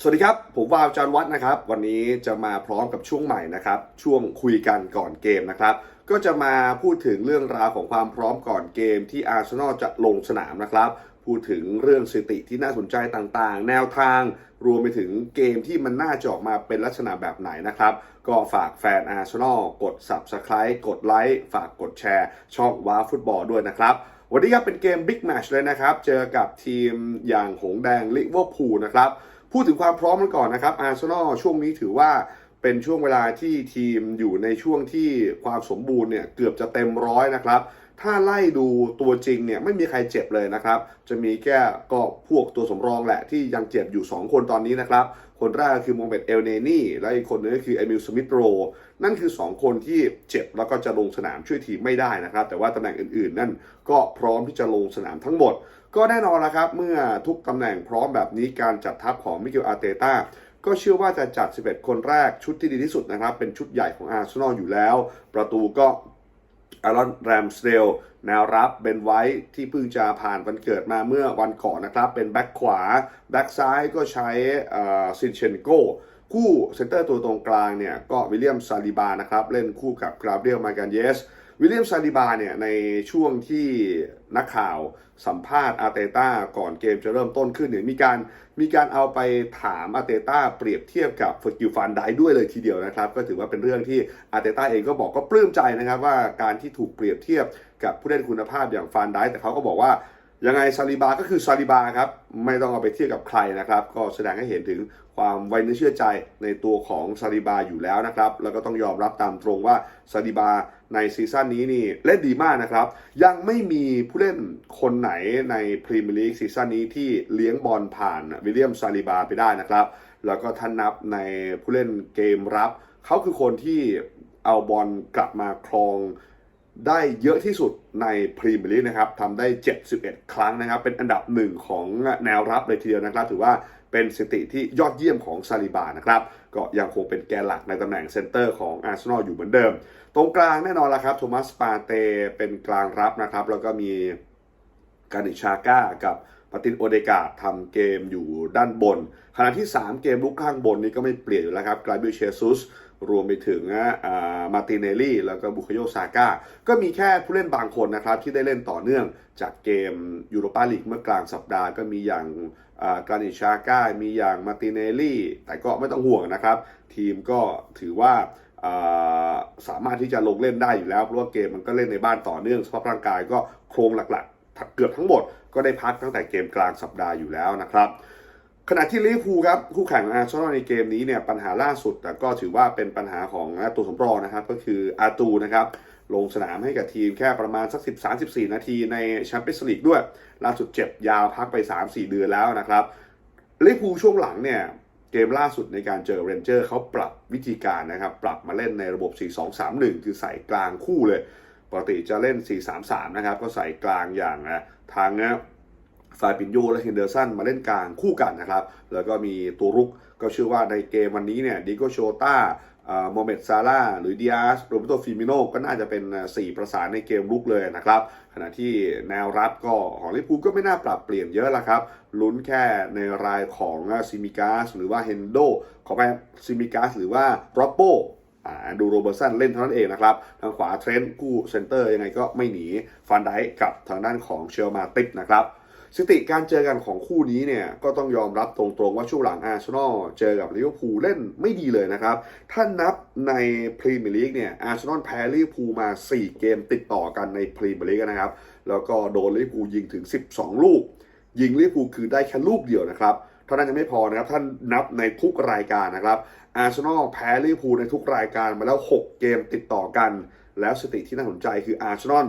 สวัสดีครับ ผมวาวจานวัฒน์นะครับ วันนี้จะมาพร้อมกับช่วงใหม่นะครับ ช่วงคุยกันก่อนเกมนะครับ ก็จะมาพูดถึงเรื่องราวของความพร้อมก่อนเกมที่อาร์เซนอลจะลงสนามนะครับ พูดถึงเรื่องสถิติที่น่าสนใจต่างๆ แนวทาง รวมไปถึงเกมที่มันน่าจะออกมาเป็นลักษณะแบบไหนนะครับ ก็ฝากแฟนอาร์เซนอลกด Subscribe กดไลค์ฝากกดแชร์ ช่องว้าฟุตบอลด้วยนะครับวันนี้ครับเป็นเกมบิ๊กแมชเลยนะครับ เจอกับทีมอย่างหงแดงลิเวอร์พูลนะครับ พูดถึงความพร้อมกันก่อนนะครับอาร์เซนอลช่วงนี้ถือว่าเป็นช่วงเวลาที่ทีมอยู่ในช่วงที่ความสมบูรณ์เนี่ยเกือบจะเต็มร้อยนะครับ ถ้าไล่ดูตัวจริงเนี่ยไม่มีใครเจ็บเลยนะครับ จะมีแค่ก็พวกตัวสำรองแหละที่ยังเจ็บอยู่ 2 คนตอนนี้นะครับ คนแรกก็คือโมเมดเอลเนนี่ และอีกคนนึงก็คือเอมิลสมิธโร นั่นคือ 2 คนที่เจ็บแล้วก็จะลงสนามช่วยทีมไม่ได้นะครับ แต่ว่าตำแหน่งอื่นๆ นั่นก็พร้อมที่จะลงสนามทั้งหมด ก็แน่นอนละครับ เมื่อทุกตำแหน่งพร้อมแบบนี้การจัดทัพของมิเกลอาร์เตต้าก็เชื่อว่าจะจัด 11 คนแรกชุดที่ดีที่สุดนะครับ เป็นชุดใหญ่ของอาร์เซนอลอยู่แล้ว ประตูก็ อารอนแรมสเดลแนวรับเบนไว้ที่เพิ่งจะผ่านวันเกิดมาเมื่อวันก่อนนะครับ เป็นแบ็กขวา แบ็กซ้ายก็ใช้ซินเชนโกคู่เซนเตอร์ตัวตรงกลางเนี่ยก็วิลเลียมซาลิบานะครับ เล่นคู่กับกราเบียลมาการเยส วิลเลียมซาลิบาเนี่ยในช่วงที่นักข่าวสัมภาษณ์อาเตต้าก่อนเกมจะเริ่มต้นขึ้นเนี่ยมีการมีการเอาไปถามอาเตต้าเปรียบเทียบกับฟอร์กิวฟานไดด้วยเลยทีเดียวนะครับ ก็ถือว่าเป็นเรื่องที่อาเตต้าเองก็บอกก็ปลื้มใจนะครับว่าการที่ถูกเปรียบเทียบกับผู้เล่นคุณภาพอย่างฟานไดแต่เขาก็บอกว่า ยังไงซาลิบาก็คือซาลิบาครับ ไม่ต้องเอาไปเทียบกับใครนะครับ ก็แสดงให้เห็นถึงความไว้เนื้อเชื่อใจในตัวของซาลิบาอยู่แล้วนะครับ แล้วก็ต้องยอมรับตามตรงว่าซาลิบาในซีซั่นนี้นี่เล่นดีมากนะครับ ยังไม่มีผู้เล่นคนไหนในพรีเมียร์ลีกซีซั่นนี้ที่เลี้ยงบอลผ่านวิลเลียมซาลิบาไปได้นะครับ แล้วก็ท่านนับในผู้เล่นเกมรับ เขาคือคนที่เอาบอลกลับมาครอง ได้เยอะที่สุดในพรีเมียร์ลีกนะครับทำได้ 71 ครั้งนะครับ เป็นอันดับหนึ่งของแนวรับเลยทีเดียวนะครับ ถือว่าเป็นสถิติที่ยอดเยี่ยมของซาลิบานะครับ ก็ยังคงเป็นแกนหลักในตำแหน่งเซนเตอร์ของอาร์เซนอลอยู่เหมือนเดิม ตรงกลางแน่นอนละครับ โทมัสปาเตเป็นกลางรับนะครับ แล้วก็มีการิชาก้ากับปาตินโอเดกาทำเกมอยู่ด้านบน ขณะที่ 3 เกมลุกข้างบนนี้ก็ไม่เปลี่ยนอยู่แล้วครับกลายบิเชซุส รวมไปถึงมาติเนลลี่ แล้วก็บุคโยซาก้า ก็มีแค่ผู้เล่นบางคนนะครับ ที่ได้เล่นต่อเนื่องจากเกมยูโรปาลีกเมื่อกลางสัปดาห์ก็มีอย่างกานิชาก้า มีอย่างมาติเนลลี่ แต่ก็ไม่ต้องห่วงนะครับ ทีมก็ถือว่าอ่าสามารถที่จะลงเล่นได้อยู่แล้ว เพราะว่าเกมมันก็เล่นในบ้านต่อเนื่องสภาพร่างกายก็โครงหลักๆ เกือบทั้งหมดก็ได้พักตั้งแต่เกมกลางสัปดาห์อยู่แล้วนะครับ ขณะที่ลิเวอร์พูลครับคู่แข่งอาร์เซนอลในเกมนี้เนี่ยปัญหาล่าสุดแต่ก็ถือว่าเป็นปัญหาของตัวสำรองนะครับก็คืออาตูนะครับลงสนามให้กับทีมแค่ประมาณสัก 13-14 นาทีในแชมเปี้ยนส์ลีกด้วย ล่าสุดเจ็บยาวพักไป 3-4 เดือนแล้วนะครับลิเวอร์พูลช่วงหลังเนี่ยเกมล่าสุดในการเจอเรนเจอร์เขาปรับวิธีการนะครับ ปรับมาเล่นในระบบ 4-2-3-1 คือใส่กลางคู่เลย ปกติจะเล่น 4-3-3 นะครับ ก็ใส่กลางอย่างนะทางนะ ฟาบินโยและเฮนเดอร์สันมาเล่นกลางคู่กันนะครับ แล้วก็มีตัวรุกก็เชื่อว่าในเกมวันนี้เนี่ยดิโกโชตาโมเมดซาร่าหรือดิอาสโรเบโตฟิมิโนก็น่าจะเป็น 4 ประสานในเกมลุกเลยนะครับ ขณะที่แนวรับก็ของลิเวอร์พูก็ไม่น่าปรับเปลี่ยนเยอะละครับ ลุ้นแค่ในรายของซิมิกาสหรือว่าเฮนโดขอไปซิมิกาสหรือว่าโรโปดูโรเบอร์สันเล่นเท่านั้นเองนะครับ ทางขวาเทรนต์กู้เซนเตอร์ยังไงก็ไม่หนี ฟันไดกับทางด้านของเชลมาติกนะครับ สถิติการเจอกันของคู่นี้เนี่ยก็ต้องยอมรับตรงๆว่าช่วงหลังอาร์เซนอลเจอกับลิเวอร์พูลเล่นไม่ดีเลยนะครับ ถ้านับในพรีเมียร์ลีกเนี่ยอาร์เซนอลแพ้ลิเวอร์พูลมา 4 เกมติดต่อกันในพรีเมียร์ลีกนะครับ แล้วก็โดนลิเวอร์พูลยิงถึง 12 ลูก ยิงลิเวอร์พูลคือได้แค่ลูกเดียวนะครับเท่านั้นยังไม่พอนะครับ ท่านนับในทุกรายการนะครับอาร์เซนอลแพ้ลิเวอร์พูลในทุกรายการมาแล้ว 6 เกมติดต่อกัน แล้วสถิติที่น่าสนใจคืออาร์เซนอล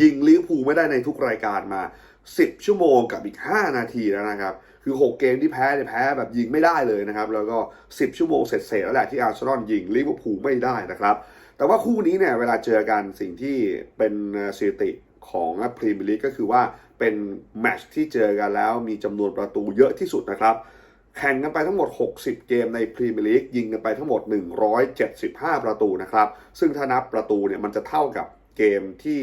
ยิงลิเวอร์พูลไม่ได้ในทุกรายการมา 10 ชั่วโมงกับอีก 5 นาทีแล้วนะครับ คือ 6 เกมที่แพ้เนี่ยแพ้แบบยิงไม่ได้เลยนะครับ แล้วก็ 10 ชั่วโมงเสร็จๆแล้วแหละที่อาร์เซนอลยิงลิเวอร์พูลไม่ได้นะครับ แต่ว่าคู่นี้เนี่ยเวลาเจอกันสิ่งที่เป็นสถิติของพรีเมียร์ลีกก็คือว่าเป็นแมตช์ที่เจอกันแล้วมีจำนวนประตูเยอะที่สุดนะครับแข่งกันไปทั้งหมด 60 เกมในพรีเมียร์ลีกยิงกันไปทั้งหมด 175 ประตูนะครับ ซึ่งถ้านับประตูเนี่ยมันจะเท่ากับเกมที่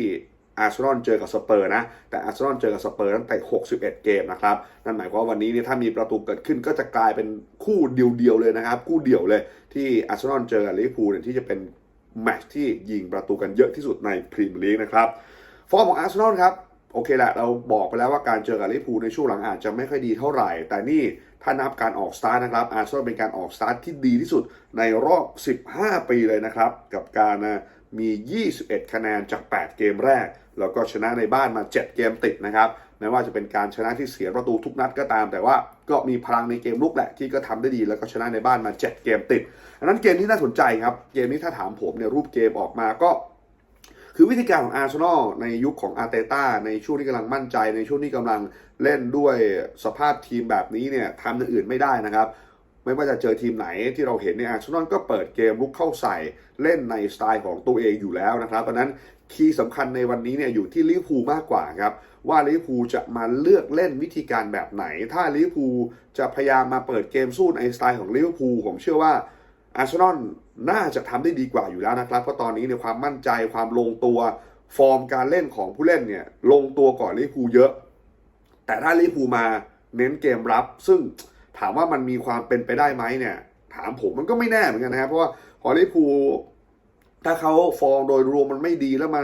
อาร์เซนอลเจอกับสเปอร์นะ แต่อาร์เซนอลเจอกับสเปอร์ตั้งแต่ 61 เกมนะครับ นั่นหมายความว่าวันนี้เนี่ยถ้ามีประตูเกิดขึ้นก็จะกลายเป็นคู่เดียวๆเลยนะครับ คู่เดียวเลยที่อาร์เซนอลเจอกับลิเวอร์พูลเนี่ยที่จะเป็นแมตช์ที่ยิงประตูกันเยอะที่สุดในพรีเมียร์ลีกนะครับฟอร์มของอาร์เซนอลครับโอเคแหละเราบอกไปแล้วว่าการเจอกับลิเวอร์พูลในช่วงหลังอาจจะไม่ค่อยดีเท่าไหร่ แต่นี่ถ้านับการออกสตาร์ทนะครับอาร์เซนอลเป็นการออกสตาร์ทที่ดีที่สุดในรอบ 15 ปีเลยนะครับ กับการนะ มี 21 คะแนนจาก 8 เกมแรก แล้วก็ชนะในบ้านมา 7 เกมติดนะครับแม้ว่าจะเป็นการชนะที่เสียประตูทุกนัดก็ตาม แต่ว่าก็มีพลังในเกมลุกแหละที่ก็ทำได้ดีแล้วก็ชนะในบ้านมา 7 เกมติดอันนั้นเกมที่น่าสนใจครับ เกมนี้ถ้าถามผมเนี่ยรูปเกมออกมาก็ คือวิธีการของอาร์เซนอลในยุคของอาร์เตต้าในช่วงที่กำลังมั่นใจ ในช่วงที่กำลังเล่นด้วยสภาพทีมแบบนี้เนี่ยทำอย่างอื่นไม่ได้นะครับ ไม่ว่าจะเจอทีมไหนที่เราเห็นเนี่ยอาร์เซนอลก็เปิดเกมลุกเข้าใส่เล่นในสไตล์ของตัวเองอยู่แล้วนะครับเพราะนั้นคีย์สำคัญในวันนี้เนี่ยอยู่ที่ลิเวอร์พูลมากกว่าครับว่าลิเวอร์พูลจะมาเลือกเล่นวิธีการแบบไหน ถ้าลิเวอร์พูลจะพยายามมาเปิดเกมสู้ในสไตล์ของลิเวอร์พูลผมเชื่อว่าอาร์เซนอลน่าจะทำได้ดีกว่าอยู่แล้วนะครับ เพราะตอนนี้ในความมั่นใจความลงตัวฟอร์มการเล่นของผู้เล่นเนี่ยลงตัวก่อนลิเวอร์พูลเยอะ แต่ถ้าลิเวอร์พูลมาเน้นเกมรับซึ่ง ถามว่ามันมีความเป็นไปได้ไหมเนี่ย ถามผมมันก็ไม่แน่เหมือนกันนะครับเพราะว่าพอลิเวอร์พูถ้าเขาฟอร์มโดยรวมมันไม่ดีแล้วมา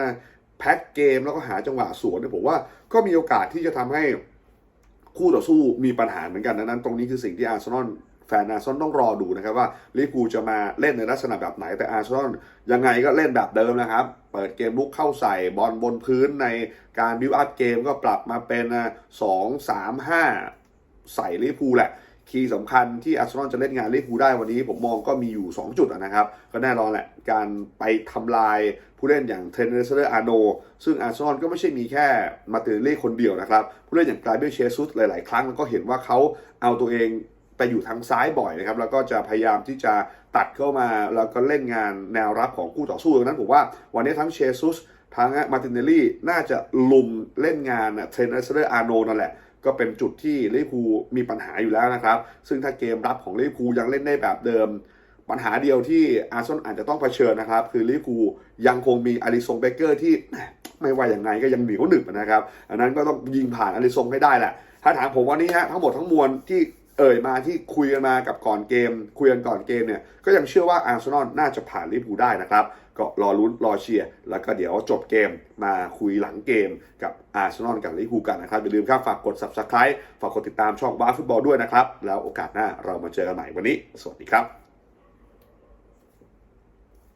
แพ็คเกมแล้วก็หาจังหวะสวนเนี่ยผมว่าก็มีโอกาสที่จะทำให้คู่ต่อสู้มีปัญหาเหมือนกันดังนั้นตรงนี้คือสิ่งที่อาร์เซนอลแฟนอาร์เซนอลต้องรอดูนะครับว่าลิพูจะมาเล่นในลักษณะแบบไหนแต่อาร์เซนอลยังไงก็เล่นแบบเดิมนะครับ เปิดเกมลุกเข้าใส่บอลบนพื้นในการบิวอัพเกมก็ปรับมาเป็นสองสามห้าใส่ลิพูแหละ คีย์สำคัญที่อาร์เซนอลจะเล่นงานลิเวอร์พูลได้วันนี้ ผมมองก็มีอยู่ 2 จุดนะครับ ก็แน่นอนแหละ การไปทำลายผู้เล่นอย่างเทรนเนอร์เซอร์อาโนซึ่งอาร์เซนอลก็ไม่ใช่มีแค่มาตอร์เล่คนเดียวนะครับ ผู้เล่นอย่างกลายเบลเชซุสหลาย ๆ ครั้งก็เห็นว่าเขาเอาตัวเองไปอยู่ทางซ้ายบ่อยนะครับ แล้วก็จะพยายามที่จะตัดเข้ามาแล้วก็เล่นงานแนวรับของคู่ต่อสู้ดังนั้นผมว่าวันนี้ทั้งเชซุสทั้งมาร์ตินเนลลี่น่าจะลุมเล่นงานเทรนเนอร์เซอร์อาโนนั่นแหละ ก็เป็นจุดที่ลิเวอร์พูลมีปัญหาอยู่แล้วนะครับ ซึ่งถ้าเกมรับของลิเวอร์พูลยังเล่นได้แบบเดิม ปัญหาเดียวที่อาร์เซนอลอาจจะต้องเผชิญนะครับ คือลิเวอร์พูลยังคงมีอาริซงเบเกอร์ที่แหม่ไม่ว่าอย่างไงก็ยังเหนียวหนึบนะครับอันนั้นก็ต้องยิงผ่านอาริซงให้ได้แหละ ถ้าถามผมวันนี้ฮะทั้งหมดทั้งมวลที่เอ่ยมาที่คุยกันมากับก่อนเกม คุยกันก่อนเกมเนี่ยก็ยังเชื่อว่าอาร์เซนอลน่าจะผ่านลิเวอร์พูลได้นะครับ ก็รอลุ้นรอเชียร์แล้วก็เดี๋ยวจบเกมมาคุยหลังเกมกับอาร์เซนอลกับลิเวอร์พูลกันนะครับอย่าลืมครับฝากกด subscribe ฝากกดติดตามช่องบ้าฟุตบอลด้วยนะครับ แล้วโอกาสหน้าเรามาเจอกันใหม่วันนี้ สวัสดีครับ